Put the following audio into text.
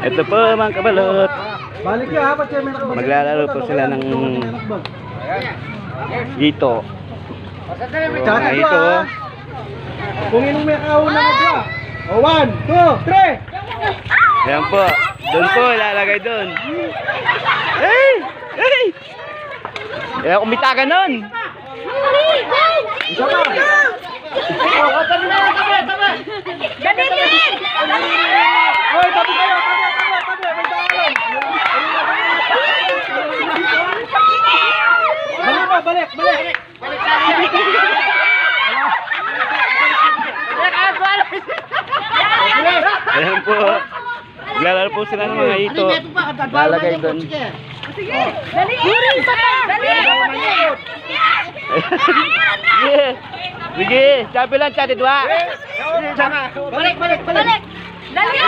Ito po mga kabalot. Balik niya ha, pati may nakabalik. Maglalaro po sila ng dito. Tsaka Mga ito ha. Kung inong may kauna ka siya. O, one, two, three. Ayan po. Doon po, ilalagay doon. Hey! Hey! Eh, kumita ka nun. Isa pa. Balik balik, balik. Ayan po. Maglalaro po sila ng mga ito. Lalagay doon. Dali! Dali! Sige. Sige. Sabi lang sa dua. Balik, balik, balik. Dali!